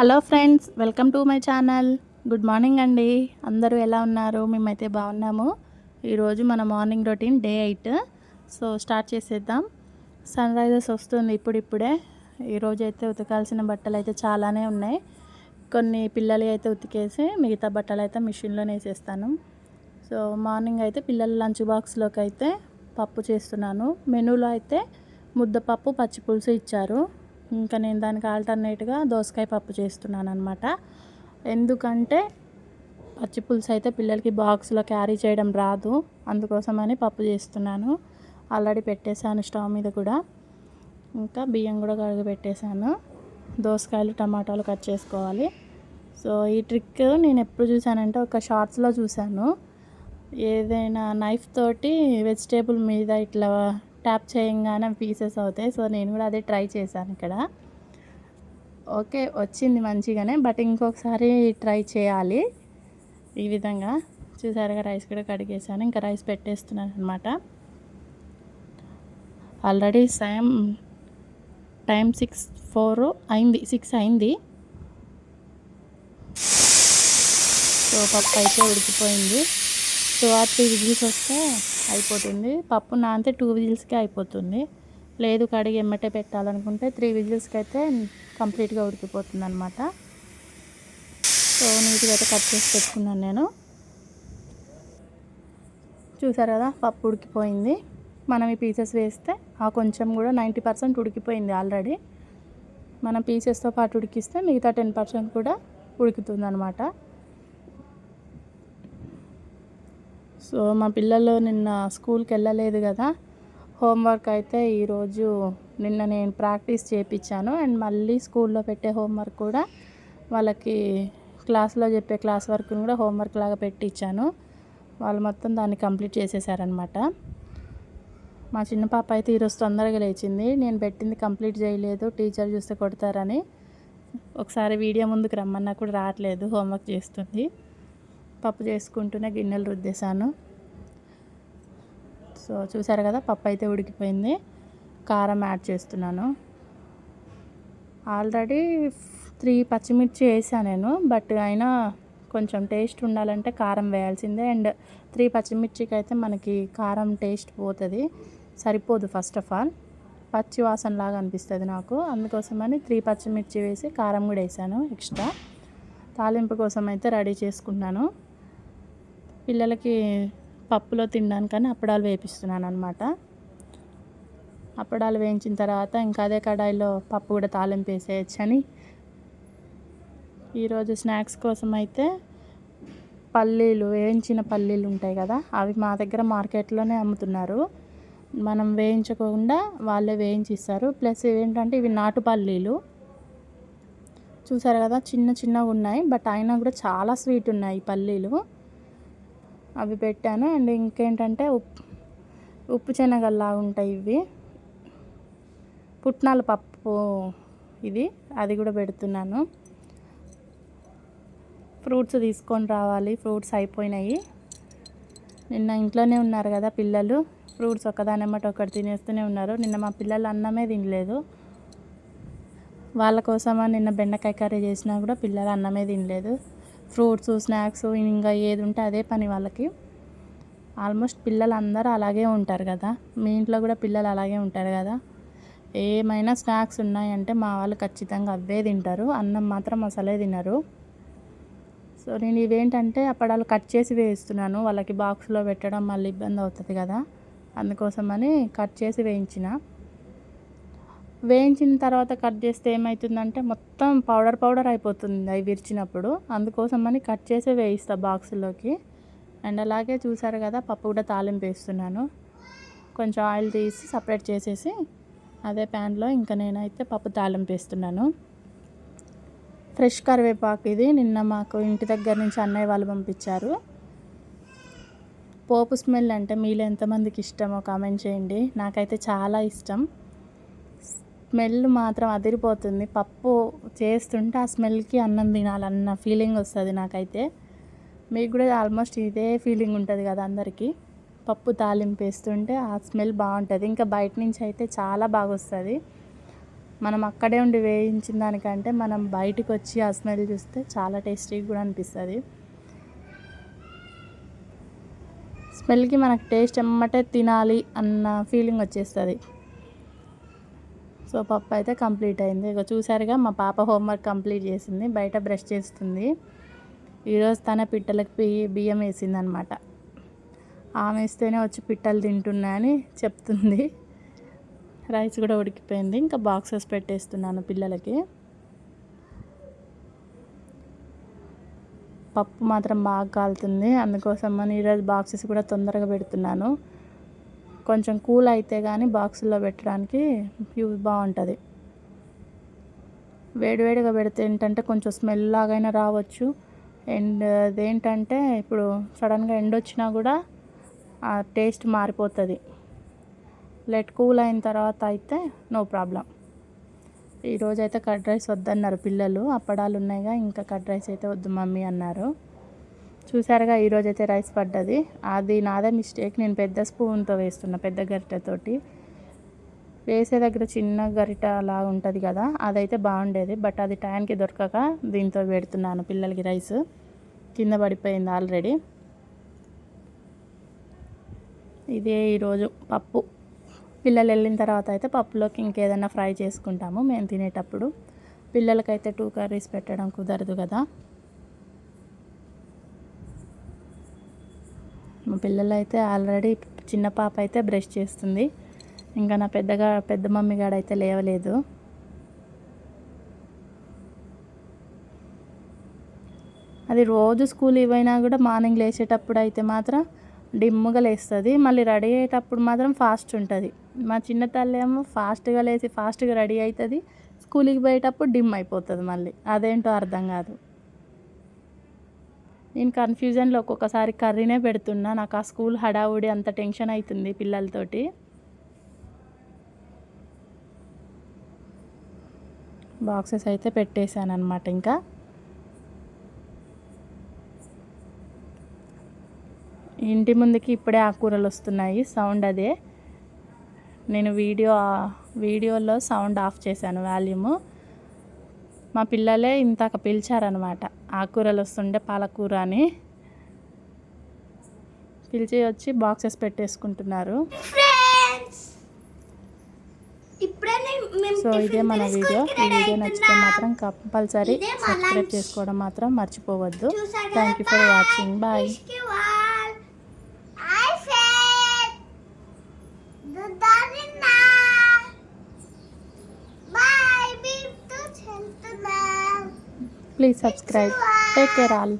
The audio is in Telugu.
Hello friends welcome to my channel. Good morning అండి. అందరూ ఎలా ఉన్నారు? మేమైతే బాగున్నాము. ఈరోజు మన morning routine day eight. So start చేసేద్దాం. సన్ రైజెస్ వస్తుంది ఇప్పుడిప్పుడే. ఈరోజు అయితే ఉతకాల్సిన బట్టలు అయితే చాలానే ఉన్నాయి. కొన్ని పిల్లలు అయితే ఉతికేసి మిగతా బట్టలు అయితే మిషన్లోనే వేసేస్తాను. సో మార్నింగ్ అయితే పిల్లల లంచ్ బాక్స్లోకి అయితే పప్పు చేస్తున్నాను. మెనూలో అయితే ముద్దపప్పు పచ్చి పులుసు ఇచ్చారు. ఇంకా నేను దానికి ఆల్టర్నేట్గా దోసకాయ పప్పు చేస్తున్నాను అనమాట ఎందుకంటే పచ్చి పులుసు అయితే పిల్లలకి బాక్స్లో క్యారీ చేయడం రాదు. అందుకోసమని పప్పు చేస్తున్నాను. ఆల్రెడీ పెట్టేశాను స్టవ్ మీద కూడా. ఇంకా బియ్యం కూడా కడిగి పెట్టేశాను. దోసకాయలు టమాటాలు కట్ చేసుకోవాలి. సో ఈ ట్రిక్ నేను ఎప్పుడు చూసానంటే ఒక షార్ట్స్లో చూశాను. ఏదైనా నైఫ్ తోటి వెజిటేబుల్ మీద ఇట్లా ట్యాప్ చేయంగానే పీసెస్ అవుతాయి. సో నేను కూడా అదే ట్రై చేశాను ఇక్కడ. ఓకే వచ్చింది మంచిగానే. బట్ ఇంకొకసారి ట్రై చేయాలి. ఈ విధంగా. చూసారుగా రైస్ కూడా కడిగేసాను ఇంకా రైస్ పెట్టేస్తున్నాను అనమాట already same time six four అయింది. సిక్స్ అయింది. సో పప్పు అయితే ఉడికిపోయింది. టూ ఆర్ త్రీ విజిల్స్ వస్తే అయిపోతుంది. పప్పు నానితే టూ విజిల్స్కే అయిపోతుంది. లేదు కడిగి ఎమ్మటే పెట్టాలనుకుంటే త్రీ విజిల్స్కి అయితే కంప్లీట్గా ఉడికిపోతుంది అనమాట సో నీట్గా అయితే కట్ చేసి పెట్టుకున్నాను నేను. చూసారు కదా పప్పు ఉడికిపోయింది. మనం ఈ పీసెస్ వేస్తే ఆ కొంచెం కూడా నైంటీ పర్సెంట్ ఉడికిపోయింది ఆల్రెడీ. మనం పీసెస్తో పాటు ఉడికిస్తే మిగతా టెన్ పర్సెంట్ కూడా ఉడుకుతుంది అనమాట సో మా పిల్లలు నిన్న స్కూల్కి వెళ్ళలేదు కదా హోంవర్క్ అయితే ఈరోజు నిన్న నేను ప్రాక్టీస్ చేయించాను అండ్ మళ్ళీ స్కూల్లో పెట్టే హోంవర్క్ కూడా వాళ్ళకి క్లాస్లో చెప్పే క్లాస్ వర్క్ని కూడా హోంవర్క్ లాగా పెట్టించాను వాళ్ళు మొత్తం దాన్ని కంప్లీట్ చేసేసారనమాట మా చిన్న పాప అయితే ఈరోజు తొందరగా లేచింది. నేను పెట్టింది కంప్లీట్ చేయలేదు టీచర్ చూస్తే కొడతారని. ఒకసారి వీడియో ముందుకు రమ్మన్నా కూడా రావట్లేదు హోంవర్క్ చేస్తుంది. పప్పు చేసుకుంటూనే గిన్నెలు రుద్దేశాను. సో చూసారు కదా పప్పు అయితే ఉడికిపోయింది. కారం యాడ్ చేస్తున్నాను. ఆల్రెడీ త్రీ పచ్చిమిర్చి వేసాను నేను బట్ అయినా కొంచెం టేస్ట్ ఉండాలంటే కారం వేయాల్సిందే. అండ్ త్రీ పచ్చిమిర్చికి అయితే మనకి కారం టేస్ట్ పోతుంది. సరిపోదు ఫస్ట్ ఆఫ్ ఆల్. పచ్చి వాసన లాగా అనిపిస్తుంది నాకు. అందుకోసమని త్రీ పచ్చిమిర్చి వేసి కారం కూడా వేసాను ఎక్స్ట్రా. తాలింపు కోసం అయితే రెడీ చేసుకున్నాను. పిల్లలకి పప్పులో తినడానికని అప్పడాలు వేపిస్తున్నాను అనమాట అప్పడాలు వేయించిన తర్వాత ఇంకా అదే కడాయిలో పప్పు కూడా తాలింపు వేసేయచ్చని ఈరోజు స్నాక్స్ కోసం అయితే పల్లీలు వేయించిన పల్లీలు ఉంటాయి కదా అవి మా దగ్గర మార్కెట్లోనే అమ్ముతున్నారు. మనం వేయించకుండా వాళ్ళే వేయించి ఇస్తారు ప్లస్ ఏంటంటే ఇవి నాటు పల్లీలు. చూసారు కదా చిన్న చిన్నగా ఉన్నాయి బట్ అయినా కూడా చాలా స్వీట్ ఉన్నాయి ఈ పల్లీలు. అవి పెట్టాను. అండ్ ఇంకేంటంటే ఉప్పు ఉప్పు శనగల్లా ఉంటాయి ఇవి. పుట్నాల పప్పు ఇది అది కూడా పెడుతున్నాను. ఫ్రూట్స్ తీసుకొని రావాలి. ఫ్రూట్స్ అయిపోయినాయి. నిన్న ఇంట్లోనే ఉన్నారు కదా పిల్లలు. ఫ్రూట్స్ ఒకదానమ్మట ఒకటి తినేస్తూనే ఉన్నారు. నిన్న మా పిల్లలు అన్నమే తినలేదు. వాళ్ళ కోసమా నిన్న బెండకాయ కర్రీ చేసినా కూడా పిల్లలు అన్నమే తినలేదు. ఫ్రూట్స్ స్నాక్స్ ఇంకా ఏది ఉంటే అదే పని వాళ్ళకి. ఆల్మోస్ట్ పిల్లలు అందరూ అలాగే ఉంటారు కదా. మీ ఇంట్లో కూడా పిల్లలు అలాగే ఉంటారు కదా. ఏమైనా స్నాక్స్ ఉన్నాయంటే మా వాళ్ళు ఖచ్చితంగా అవే తింటారు. అన్నం మాత్రం అసలే తినరు. సో నేను ఇవేంటంటే అప్పడాలు కట్ చేసి వేయిస్తున్నాను. వాళ్ళకి బాక్స్లో పెట్టడం మళ్ళీ ఇబ్బంది అవుతుంది కదా. అందుకోసమని కట్ చేసి వేయించిన. వేయించిన తర్వాత కట్ చేస్తే ఏమవుతుందంటే మొత్తం పౌడర్ పౌడర్ అయిపోతుంది అవి విరిచినప్పుడు. అందుకోసం అని కట్ చేసి వేయిస్తా బాక్స్లోకి. అండ్ అలాగే చూసారు కదా పప్పు కూడా తాలింపు వేస్తున్నాను. కొంచెం ఆయిల్ తీసి సపరేట్ చేసేసి అదే ప్యాన్లో ఇంకా నేనైతే పప్పు తాలింపు వేస్తున్నాను. ఫ్రెష్ కరివేపాకు ఇది. నిన్న మాకు ఇంటి దగ్గర నుంచి అన్నయ్య వాళ్ళు పంపించారు. పోపు స్మెల్ అంటే మీలో ఎంతమందికి ఇష్టమో కామెంట్ చేయండి. నాకైతే చాలా ఇష్టం. స్మెల్ మాత్రం అదిరిపోతుంది. పప్పు చేస్తుంటే ఆ స్మెల్కి అన్నం తినాలన్న ఫీలింగ్ వస్తుంది నాకైతే. మీకు కూడా ఆల్మోస్ట్ ఇదే ఫీలింగ్ ఉంటుంది కదా అందరికీ. పప్పు తాలింపు వేస్తుంటే ఆ స్మెల్ బాగుంటుంది. ఇంకా బయట నుంచి అయితే చాలా బాగా వస్తుంది మనం అక్కడే ఉండి వేయించిన దానికంటే మనం బయటకు వచ్చి ఆ స్మెల్ చూస్తే చాలా టేస్టీగా కూడా అనిపిస్తుంది. స్మెల్కి మనకు టేస్ట్ ఎమ్మటే తినాలి అన్న ఫీలింగ్ వచ్చేస్తుంది. సో పప్పు అయితే కంప్లీట్ అయింది. ఇక చూసారుగా మా పాప హోంవర్క్ కంప్లీట్ చేసింది. బయట బ్రష్ చేస్తుంది. ఈరోజు తన పిట్టలకు పి బియ్యం వేసిందనమాట. ఆమె వేస్తేనే వచ్చి పిట్టలు తింటున్నాయని చెప్తుంది. రైస్ కూడా ఉడికిపోయింది. ఇంకా బాక్సెస్ పెట్టేస్తున్నాను పిల్లలకి. పప్పు మాత్రం బాగా కాలుతుంది. అందుకోసం అని ఈరోజు బాక్సెస్ కూడా తొందరగా పెడుతున్నాను. కొంచెం కూల్ అయితే కానీ బాక్సుల్లో పెట్టడానికి బాగుంటుంది వేడివేడిగా పెడితే ఏంటంటే కొంచెం స్మెల్ లాగైనా రావచ్చు. అండ్ అదేంటంటే ఇప్పుడు సడన్గా ఎండ వచ్చినా కూడా ఆ టేస్ట్ మారిపోతుంది. లెట్ కూల్ అయిన తర్వాత అయితే నో ప్రాబ్లం. ఈరోజు అయితే కర్డ్ రైస్ వద్దన్నారు పిల్లలు. అప్పడాలు ఉన్నాయిగా ఇంకా కర్డ్ రైస్ అయితే వద్దు మమ్మీ అన్నారు. చూసారుగా ఈరోజు అయితే రైస్ పడ్డది. అది నాదే మిస్టేక్. నేను పెద్ద స్పూన్తో వేస్తున్నా పెద్ద గరిటెతోటి. వేసే దగ్గర చిన్న గరిట అలా ఉంటుంది కదా అదైతే బాగుండేది. బట్ అది టైంకి దొరకక దీంతో పెడుతున్నాను పిల్లలకి రైస్. కింద పడిపోయింది ఆల్రెడీ. ఇదే ఈరోజు పప్పు. పిల్లలు వెళ్ళిన తర్వాత అయితే పప్పులోకి ఇంకేదైనా ఫ్రై చేసుకుంటాము మేము తినేటప్పుడు. పిల్లలకైతే టూ కర్రీస్ పెట్టడం కుదరదు కదా. మా పిల్లలు అయితే ఆల్రెడీ చిన్న పాప అయితే బ్రష్ చేస్తుంది. ఇంకా నా పెద్దగా పెద్ద మమ్మీ గాడైతే లేవలేదు. అది రోజు స్కూల్ ఇవైనా కూడా మార్నింగ్ లేచేటప్పుడు అయితే మాత్రం డిమ్ముగా లేస్తుంది. మళ్ళీ రెడీ అయ్యేటప్పుడు మాత్రం ఫాస్ట్ ఉంటుంది. మా చిన్న తల్లి ఏమో ఫాస్ట్గా లేచి ఫాస్ట్గా రెడీ అవుతుంది స్కూల్కి పోయేటప్పుడు డిమ్ అయిపోతుంది మళ్ళీ. అదేంటో అర్థం కాదు. నేను కన్ఫ్యూజన్లో ఒక్కొక్కసారి కర్రీనే పెడుతున్నా. నాకు ఆ స్కూల్ హడావుడి అంత టెన్షన్ అవుతుంది పిల్లలతోటి. బాక్సెస్ అయితే పెట్టేశాను అనమాట ఇంకా. ఇంటి ముందుకి ఇప్పుడే ఆకుకూరలు వస్తున్నాయి. సౌండ్ అదే. నేను వీడియో వీడియోలో సౌండ్ ఆఫ్ చేశాను వాల్యూము మా పిల్లలే ఇంతక పిలిచారనమాట. ఆకుకూరలు వస్తుండే పాలకూర అని. పిలిచి వచ్చి బాక్సెస్ పెట్టేసుకుంటున్నారు. సో ఇదే మన వీడియో. ఈ వీడియో నచ్చితే మాత్రం కంపల్సరీ సబ్స్క్రైబ్ చేసుకోవడం మాత్రం మర్చిపోవద్దు. Thank you for watching bye. Please subscribe take care all